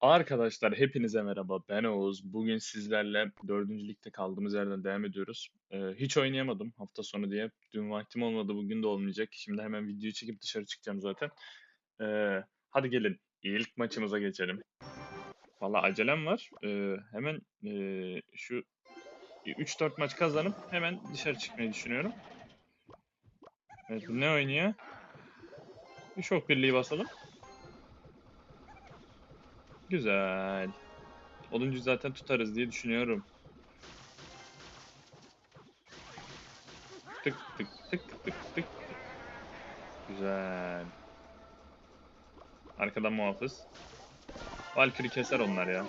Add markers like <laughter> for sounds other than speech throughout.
Arkadaşlar hepinize merhaba. Ben Oğuz. Bugün sizlerle 4. ligde kaldığımız yerden devam ediyoruz. Ee, hiç oynayamadım hafta sonu diye. Dün vaktim olmadı, bugün de olmayacak. Şimdi hemen videoyu çekip dışarı çıkacağım zaten. Ee, hadi gelin ilk maçımıza geçelim. Valla acelem var. Ee, hemen ee, şu 3-4 maç kazanıp hemen dışarı çıkmayı düşünüyorum. Evet ne oynuyor? Bir şok birliği basalım. Güzel. Olunca zaten tutarız diye düşünüyorum. Tık tık tık tık tık. Güzel. Arkadan muhafız. Valkyrie keser onlar ya.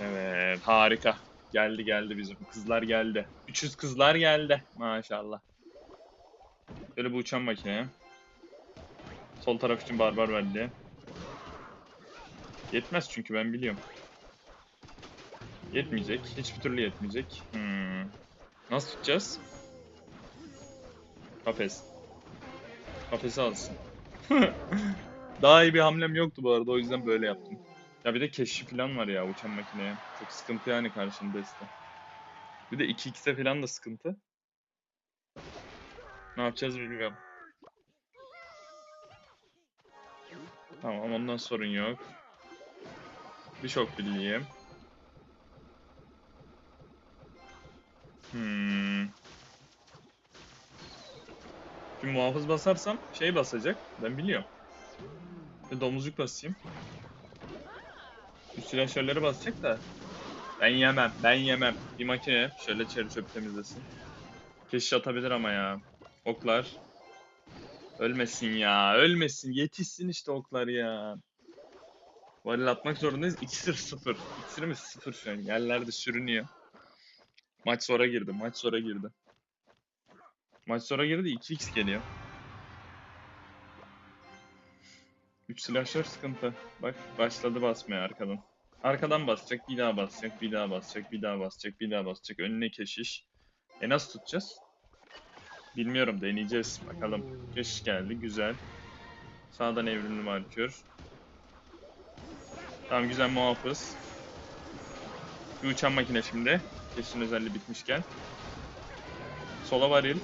Evet harika. Geldi geldi bizim. Kızlar geldi. 300 kızlar geldi. Maşallah. Böyle bu uçan makine. Sol taraf için barbar verdi. Yetmez çünkü ben biliyorum. Yetmeyecek. Hiçbir türlü yetmeyecek. Hmm. Nasıl tutacağız? Kafes. Kafesi alsın. <laughs> Daha iyi bir hamlem yoktu bu arada o yüzden böyle yaptım. Ya bir de keşif falan var ya uçan makineye. Çok sıkıntı yani karşında işte. Bir de 2x'e falan da sıkıntı. Ne yapacağız bilmiyorum. Tamam ondan sorun yok. Bir şok birliği. Hmm. Şimdi muhafız basarsam şey basacak. Ben biliyorum. Bir domuzcuk basayım. Üst silahşörleri basacak da. Ben yemem. Ben yemem. Bir makine şöyle çeri çöp temizlesin. Keşiş atabilir ama ya. Oklar. Ölmesin ya. Ölmesin. Yetişsin işte oklar ya. Varil atmak zorundayız. İksir 0. İksirimiz 0 şu an. Yerlerde sürünüyor. Maç sonra girdi. Maç sonra girdi. Maç sonra girdi 2x geliyor. 3 silahşör sıkıntı. Bak başladı basmaya arkadan. Arkadan basacak, bir daha basacak, bir daha basacak, bir daha basacak, bir daha basacak. Önüne keşiş. E nasıl tutacağız? Bilmiyorum deneyeceğiz. Bakalım. Keşiş geldi. Güzel. Sağdan evrimli markör. Tamam güzel muhafız. Bir uçan makine şimdi. Kesin özelliği bitmişken. Sola varil.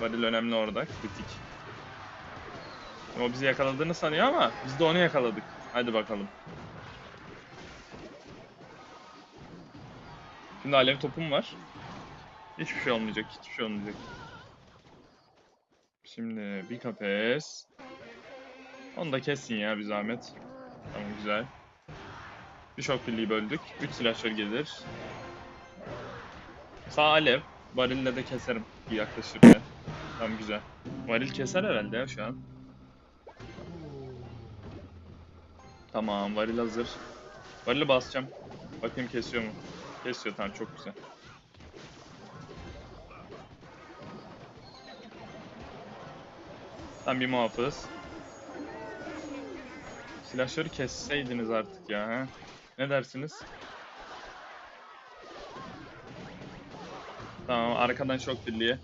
Varil önemli orada. Kritik. O bizi yakaladığını sanıyor ama biz de onu yakaladık. Hadi bakalım. Şimdi alev topum var. Hiçbir şey olmayacak. Hiçbir şey olmayacak. Şimdi bir kafes. Onu da kessin ya bir zahmet. Tamam güzel. Bir şok birliği böldük. 3 silahşör gelir. Sağ alev. Varille de keserim bir yaklaşırken. Tamam güzel. Varil keser herhalde ya şu an. Tamam varil hazır. Varili basacağım. Bakayım kesiyor mu? Kesiyor tamam çok güzel. Tam bir muhafız. Silahşörü kesseydiniz artık ya. He? Ne dersiniz? Tamam arkadan şok birliği.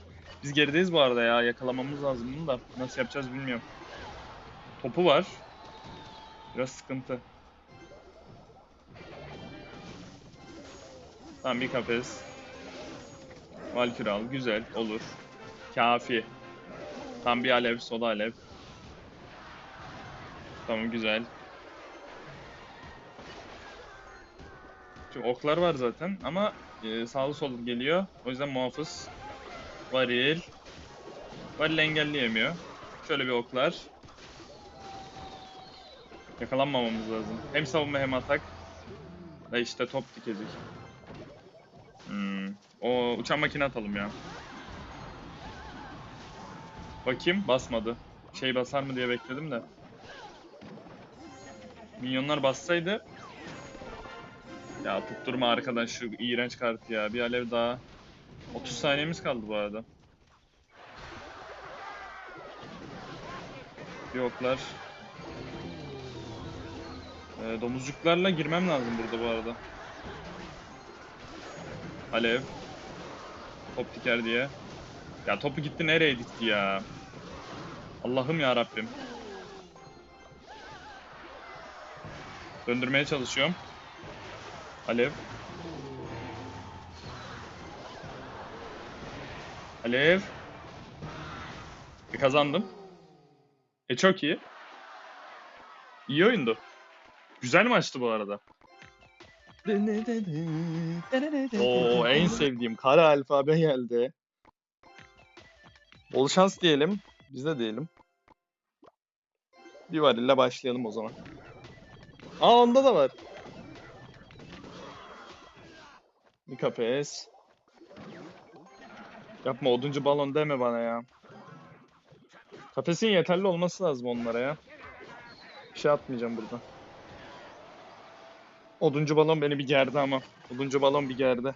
Biz gerideyiz bu arada ya. Yakalamamız lazım bunu da. Nasıl yapacağız bilmiyorum. Topu var. Biraz sıkıntı. Tamam bir kafes. Valkyrie al. Güzel. Olur. Kafi. Tam bir alev. Soda alev. Tamam güzel. Çünkü oklar var zaten ama e, sağlı sollu geliyor. O yüzden muhafız. Varil. Varil engelleyemiyor. Şöyle bir oklar. Yakalanmamamız lazım. Hem savunma hem atak. Da işte top dikecek. Hmm. O uçan makine atalım ya. Bakayım basmadı. Şey basar mı diye bekledim de. Minyonlar bassaydı ya tutturma arkadan şu iğrenç kart ya. Bir alev daha. 30 saniyemiz kaldı bu arada. Bir oklar. Ee, domuzcuklarla girmem lazım burada bu arada. Alev. Top diker diye. Ya topu gitti nereye gitti ya? Allah'ım ya Rabbim. Döndürmeye çalışıyorum. Alev. Alev. E, kazandım. E çok iyi. İyi oyundu. Güzel maçtı bu arada. Oo en sevdiğim kara alfabe geldi. Bol şans diyelim. Biz de diyelim. Bir varille başlayalım o zaman. Aa onda da var. Kafes. Yapma oduncu balon deme bana ya. Kafesin yeterli olması lazım onlara ya. Bir şey atmayacağım burada. Oduncu balon beni bir gerdi ama. Oduncu balon bir gerdi.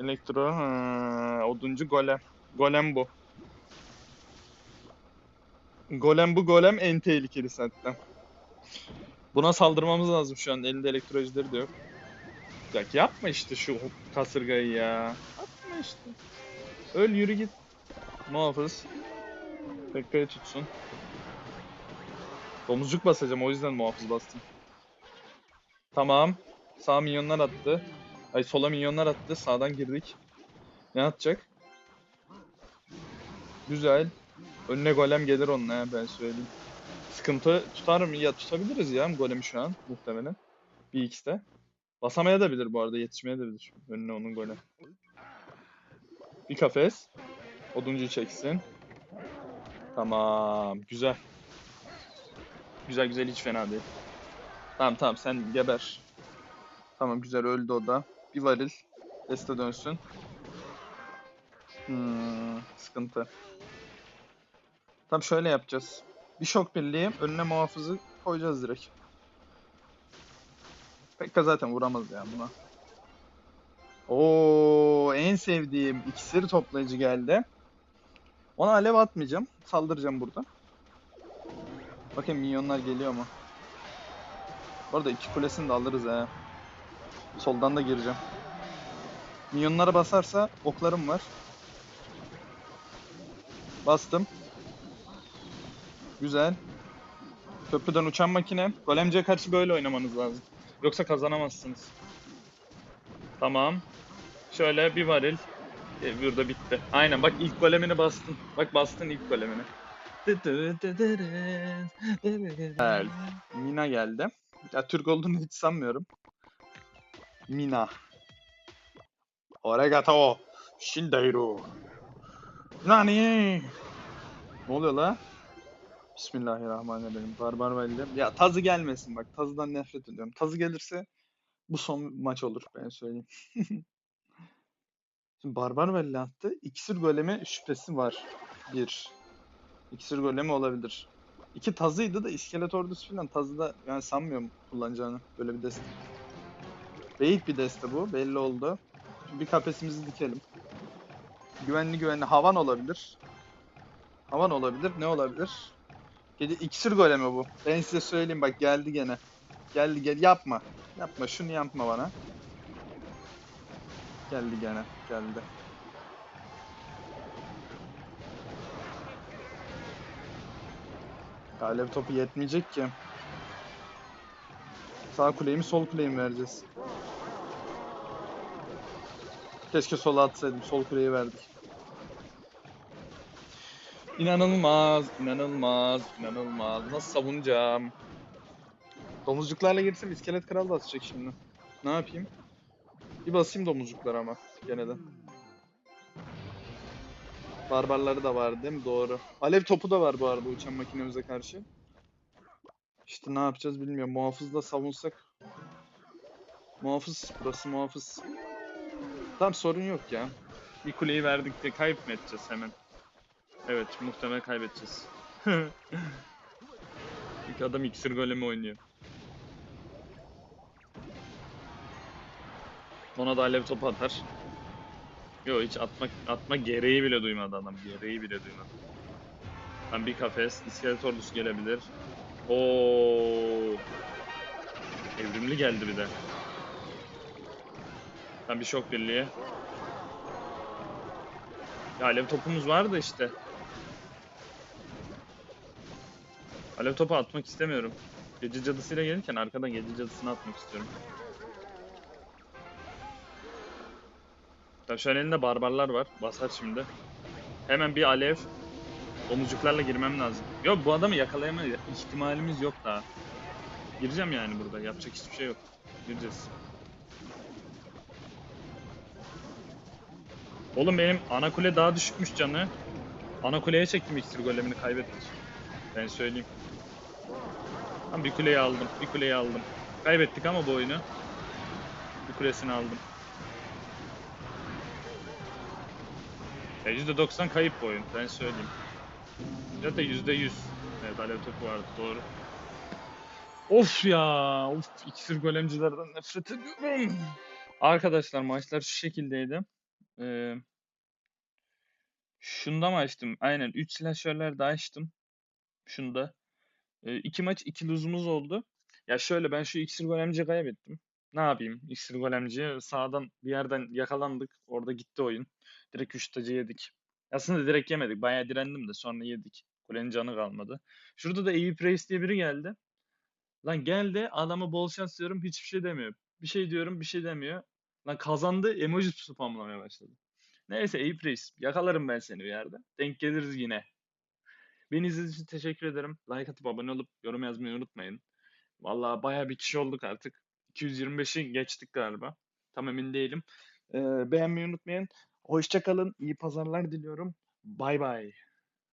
Elektro, ha, oduncu golem. Golem bu. Golem bu golem en tehlikelisi hatta. Buna saldırmamız lazım şu an. Elinde elektrolojleri de yok. Ya yapma işte şu kasırgayı ya. Yapma işte. Öl yürü git. Muhafız. Pekka'yı tutsun. Domuzcuk basacağım o yüzden muhafız bastım. Tamam. Sağ minyonlar attı. Ay sola minyonlar attı. Sağdan girdik. Ne atacak? Güzel. Önüne golem gelir onunla ya ben söyleyeyim. Sıkıntı tutar mı? Ya tutabiliriz ya golemi şu an muhtemelen. Bir x'te. Basamaya da bilir bu arada yetişmeye de bilir. Önüne onun golem. Bir kafes. Oduncu çeksin. Tamam. Güzel. Güzel güzel hiç fena değil. Tamam tamam sen geber. Tamam güzel öldü o da. Bir varil. Deste dönsün. Hmm, sıkıntı. Tam şöyle yapacağız. Bir şok birliği önüne muhafızı koyacağız direkt. Pekka zaten vuramaz ya buna. Oo, en sevdiğim iksir toplayıcı geldi. Ona alev atmayacağım. Saldıracağım burada. Bakın minyonlar geliyor mu? Bu iki kulesini de alırız ha. Soldan da gireceğim. Minyonlara basarsa oklarım var. Bastım. Güzel. Köprüden uçan makine. Golemciye karşı böyle oynamanız lazım. Yoksa kazanamazsınız. Tamam. Şöyle bir varil. E, burada bitti. Aynen bak ilk golemini bastın. Bak bastın ilk golemini. Evet. Mina geldi. Ya Türk olduğunu hiç sanmıyorum. Mina. Oregato. Shindairu. Nani? Ne oluyor la? Bismillahirrahmanirrahim. Barbar Valide. Ya tazı gelmesin bak. Tazıdan nefret ediyorum. Tazı gelirse bu son maç olur ben söyleyeyim. <laughs> Şimdi Barbar Valide attı. İksir golemi şüphesi var. Bir. İksir golemi olabilir. İki tazıydı da iskelet ordusu falan tazı da yani sanmıyorum kullanacağını. Böyle bir deste. Beyit bir deste bu. Belli oldu. Şimdi bir kafesimizi dikelim. Güvenli güvenli havan olabilir. Havan olabilir. Ne olabilir? Gece iksir golemi bu. Ben size söyleyeyim bak geldi gene. Geldi gel yapma. Yapma şunu yapma bana. Geldi gene. Geldi. Alev topu yetmeyecek ki. Sağ kuleyi mi sol kuleyi mi vereceğiz? Keşke sola atsaydım. Sol kuleyi verdik. İnanılmaz, inanılmaz, inanılmaz. Nasıl savunacağım? Domuzcuklarla girsem iskelet kral da atacak şimdi. Ne yapayım? Bir basayım domuzcuklara ama gene de. Barbarları da var değil mi? Doğru. Alev topu da var bu arada uçan makinemize karşı. İşte ne yapacağız bilmiyorum. Muhafızla savunsak. Muhafız, burası muhafız. Tamam sorun yok ya. Bir kuleyi verdik de kayıp hemen? Evet muhtemelen kaybedeceğiz. <laughs> İlk adam iksir golemi oynuyor. Ona da alev topu atar. Yo hiç atmak atma gereği bile duymadı adam. Gereği bile duymadı. Tam bir kafes, iskelet ordusu gelebilir. Oo. Evrimli geldi bir de. Tam bir şok birliği. Ya alev topumuz vardı işte. Alev topu atmak istemiyorum. Gece cadısıyla gelirken arkadan gece cadısını atmak istiyorum. Tabii şu an elinde barbarlar var. Basar şimdi. Hemen bir alev. Domuzcuklarla girmem lazım. Yok bu adamı yakalayama ihtimalimiz yok daha. Gireceğim yani burada. Yapacak hiçbir şey yok. Gireceğiz. Oğlum benim ana kule daha düşükmüş canı. Ana kuleye çektim iksir golemini kaybettik. Ben söyleyeyim. Tamam bir kuleyi aldım. Bir kuleyi aldım. Kaybettik ama bu oyunu. Bir kulesini aldım. Ya %90 kayıp bu oyun. Ben söyleyeyim. Da %100. Evet alev topu vardı doğru. Of ya. Of iksir golemcilerden nefret ediyorum. Arkadaşlar maçlar şu şekildeydi. Ee, şunda mı açtım? Aynen 3 slasher'ler de açtım. Şunda. Ee, iki maç iki lose'umuz oldu. Ya şöyle ben şu iksir golemciyi kaybettim. Ne yapayım? İksir golemciye sağdan bir yerden yakalandık. Orada gitti oyun. Direkt 3 tacı yedik. Aslında direkt yemedik. Bayağı direndim de sonra yedik. Kulenin canı kalmadı. Şurada da Eyüp Reis diye biri geldi. Lan geldi adama bol şans diyorum hiçbir şey demiyor. Bir şey diyorum bir şey demiyor. Lan kazandı emoji spamlamaya başladı. Neyse Eyüp Reis yakalarım ben seni bir yerde. Denk geliriz yine. Beni izlediğiniz için teşekkür ederim. Like atıp abone olup yorum yazmayı unutmayın. Vallahi bayağı bir kişi olduk artık. 225'i geçtik galiba. Tam emin değilim. Ee, beğenmeyi unutmayın. Hoşçakalın. İyi pazarlar diliyorum. Bay bay.